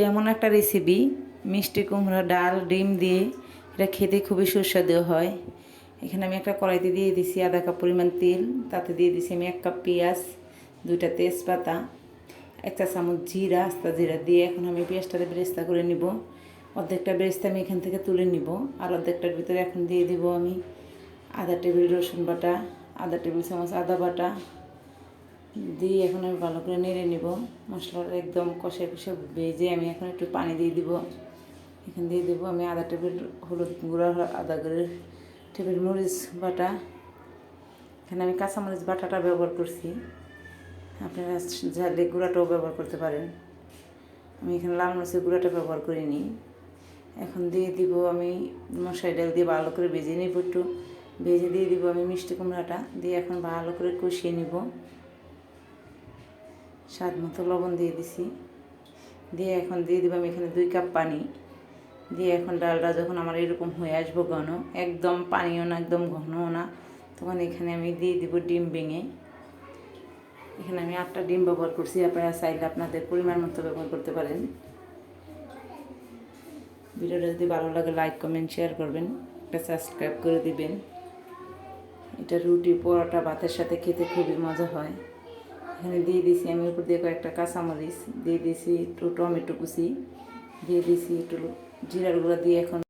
এটা এমন একটা রেসিপি মিষ্টি কুমড়া, ডাল, ডিম দিয়ে। এটা খেতে খুবই সুস্বাদু হয়। এখানে আমি একটা কড়াইতে দিয়ে দিছি আধা কাপ পরিমাণ তেল, তাতে দিয়ে দিছি আমি এক কাপ পেঁয়াজ, দুইটা তেজপাতা, একটা চামচ জিরা, আস্তা জিরা দিয়ে এখন আমি পেঁয়াজটাতে বেরেস্তা করে নিব। অর্ধেকটা বেরেস্তা আমি এখান থেকে তুলে নিব আর অর্ধেকটার ভিতরে এখন দিয়ে দিব আমি আধা টেবিল রসুন বাটা, আধা টেবিল চামচ আদা বাটা দিয়ে এখন আমি ভালো করে নেড়ে নিব। মশলাটা একদম কষে কষে ভেজে আমি এখন একটু পানি দিয়ে দিব। এখানে দিয়ে দেবো আমি আধা টেবিল, হলুদ গুঁড়া আধা করে টেবিল মরিচ বাটা। এখানে আমি কাঁচামরিচ বাটাটা ব্যবহার করছি। আপনারা ঝালে গুঁড়াটাও ব্যবহার করতে পারেন। আমি এখানে লাল মরিচের গুঁড়াটা ব্যবহার করিনি। এখন দিয়ে দিব আমি মশাই ডাল দিয়ে ভালো করে ভেজে নিব একটু। ভেজে দিয়ে দিব আমি মিষ্টি কুমড়াটা। দিয়ে এখন ভালো করে কষিয়ে নিব। স্বাদ মতো লবণ দিয়ে দিছি। দিয়ে এখন দিয়ে দিব আমি এখানে দুই কাপ পানি। দিয়ে এখন ডালটা যখন আমার এরকম হয়ে আসব ঘন, একদম পানিও না, একদম ঘনও না, তখন এখানে আমি দিয়ে দিব ডিম ভেঙে। এখানে আমি আটটা ডিম ব্যবহার করছি, আপনারা চাইলে আপনাদের পরিমাণ মতো ব্যবহার করতে পারেন। ভিডিওটা যদি ভালো লাগে, লাইক, কমেন্ট, শেয়ার করবেন, একটা সাবস্ক্রাইব করে দিবেন। এটা রুটি, পরোটা, ভাতের সাথে খেতে খুবই মজা হয়। এখানে দিয়ে দিছি, আমি উপর দিয়ে কয়েকটা কাঁচামরিচ, দিয়ে দিছি একটু টমেটো কুচি, দিয়ে দিছি একটু জিরার গুঁড়া দিয়ে এখন